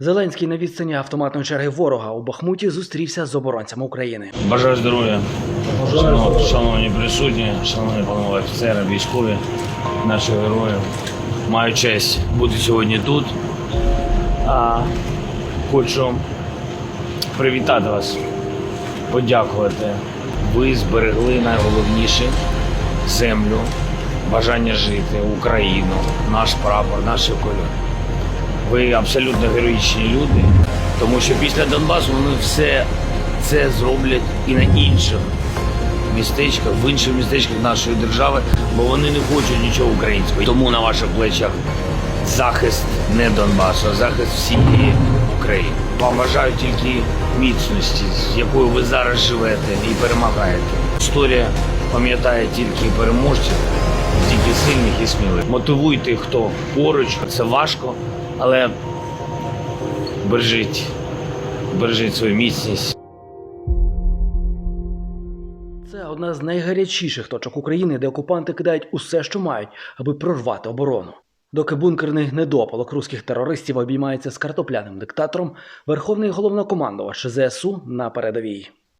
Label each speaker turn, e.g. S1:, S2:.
S1: Зеленський на відстані автоматної черги ворога у Бахмуті зустрівся з оборонцями України.
S2: Бажаю здоров'я, шановні, присутні, шановні панове офіцери, військові, наші герої. Маю честь бути сьогодні тут. А, хочу привітати вас, подякувати. Ви зберегли найголовніше землю, бажання жити, Україну, наш прапор, наші кольори. Ви абсолютно героїчні люди, тому що після Донбасу вони все це зроблять і на інших містечках, в інших містечках нашої держави, бо вони не хочуть нічого українського. Тому на ваших плечах захист не Донбасу, а захист всієї України. Вам бажаю тільки міцності, з якою ви зараз живете і перемагаєте. Історія пам'ятає тільки переможців, тільки сильних і сміливих. Мотивуйте, хто поруч, це важко, але бережіть, бережіть свою міцність.
S1: Це одна з найгарячіших точок України, де окупанти кидають усе, що мають, аби прорвати оборону. Доки бункерний недопалок руських терористів обіймається з картопляним диктатором, верховний головнокомандувач ЗСУ на передовій.